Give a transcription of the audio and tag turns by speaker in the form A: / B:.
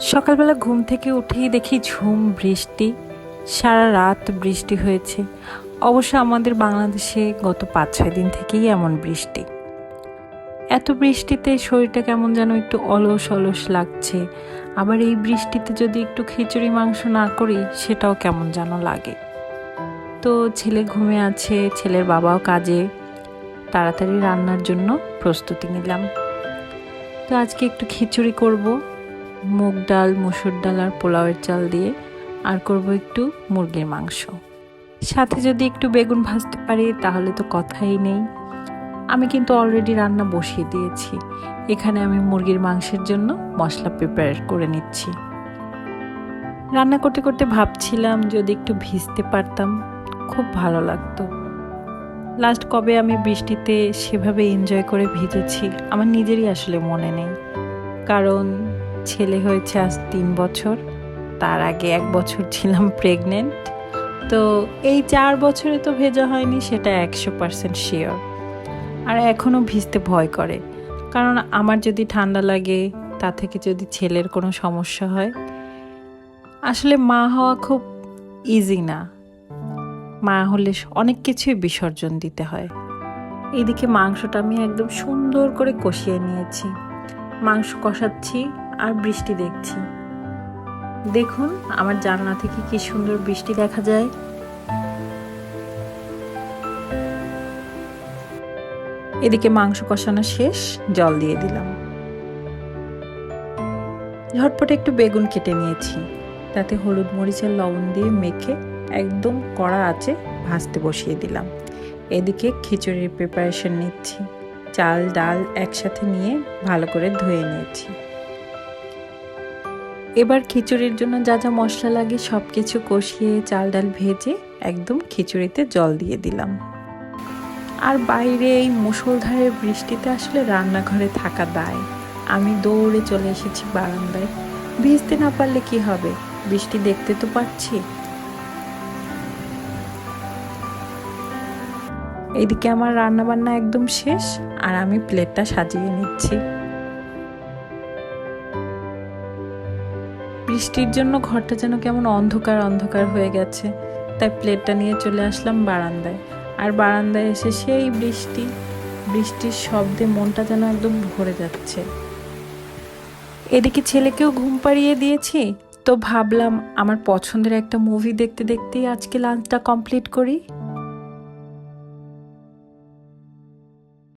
A: সকালবেলা ঘুম থেকে উঠেই দেখি ঝুম, বৃষ্টি, সারা রাত বৃষ্টি হয়েছে। অবশ্য আমাদের বাংলাদেশে গত পাঁচ, ছয় দিন থেকেই এমন বৃষ্টি। এত বৃষ্টিতে শরীরটা কেমন যেন একটু অলস অলস লাগছে। আবার এই বৃষ্টিতে যদি একটু খিচুড়ি, মাংস না করি, সেটাও কেমন যেন লাগে। তো ছেলে ঘুমে আছে, ছেলের বাবাও কাজে। তাড়াতাড়ি রান্নার জন্য প্রস্তুতি নিলাম। তো আজকে একটু খিচুড়ি করব। মুগ ডাল, মসুর ডাল আর পোলাওয়ের চাল দিয়ে আর করব একটু মুরগির মাংস। সাথে যদি একটু বেগুন ভাজতে পারি তাহলে তো কথাই নেই। আমি কিন্তু অলরেডি রান্না বসিয়ে দিয়েছি। এখানে আমি মুরগির মাংসের জন্য মশলা প্রিপেয়ার করে নিচ্ছি। রান্না করতে করতে ভাবছিলাম যদি একটু ভিজতে পারতাম, খুব ভালো লাগতো। লাস্ট কবে আমি বৃষ্টিতে সেভাবে এনজয় করে ভিজেছি, আমার নিজেরই আসলে মনে নেই। কারণ ছেলে হয়েছে আজ তিন বছর। তার আগে এক বছর ছিলাম প্রেগনেন্ট তো এই চার বছরে তো ভেজা হয়নি, সেটা একশো পার্সেন্ট শিওর আর এখনও ভিজতে ভয় করে। কারণ আমার যদি ঠান্ডা লাগে, তা থেকে যদি ছেলের কোনো সমস্যা হয়, আসলে মা হওয়া খুব ইজি না। মা হলে অনেক কিছুই বিসর্জন দিতে হয়। এদিকে মাংসটা আমি একদম সুন্দর করে কষিয়ে নিয়েছি। মাংস কষাচ্ছি। আর বৃষ্টি দেখছি। দেখুন, আমার জানলা থেকে কি সুন্দর বৃষ্টি দেখা যায়। এদিকে মাংস কষানো শেষ, জল দিয়ে দিলাম। ঝটপটে একটু বেগুন কেটে নিয়েছি। তাতে হলুদ মরিচের লবণ দিয়ে মেখে একদম কড়া আছে ভাজতে বসিয়ে দিলাম। এদিকে খিচুড়ির প্রিপারেশন নিচ্ছি। চাল, ডাল একসাথে নিয়ে ভালো করে ধুয়ে নিয়েছি। এবার খিচুড়ির জন্য যা যা মশলা লাগে সব কিছু কষিয়ে চাল ডাল ভেজে একদম খিচুড়িতে জল দিয়ে দিলাম। আর বাইরে এই মুষলধারে বৃষ্টিতে আসলে রান্নাঘরে থাকা দায়। আমি দৌড়ে চলে এসেছি বারান্দায়। ভিজতে না পারলে কি হবে? বৃষ্টি দেখতে তো পাচ্ছি। এদিকে আমার রান্না বান্না একদম শেষ, আর আমি প্লেটটা সাজিয়ে নিচ্ছি। বৃষ্টির জন্য ঘরটা যেন কেমন অন্ধকার অন্ধকার হয়ে গেছে। তাই প্লেটটা নিয়ে চলে আসলাম বারান্দায়। আর বারান্দায় এসে সেই বৃষ্টি, বৃষ্টির শব্দে মনটা যেন একদম ভরে যাচ্ছে। এদিকে ছেলেকেও ঘুম পাড়িয়ে দিয়েছি। তো ভাবলাম, আমার পছন্দের একটা মুভি দেখতে দেখতেই আজকে লাঞ্চটা কমপ্লিট করি।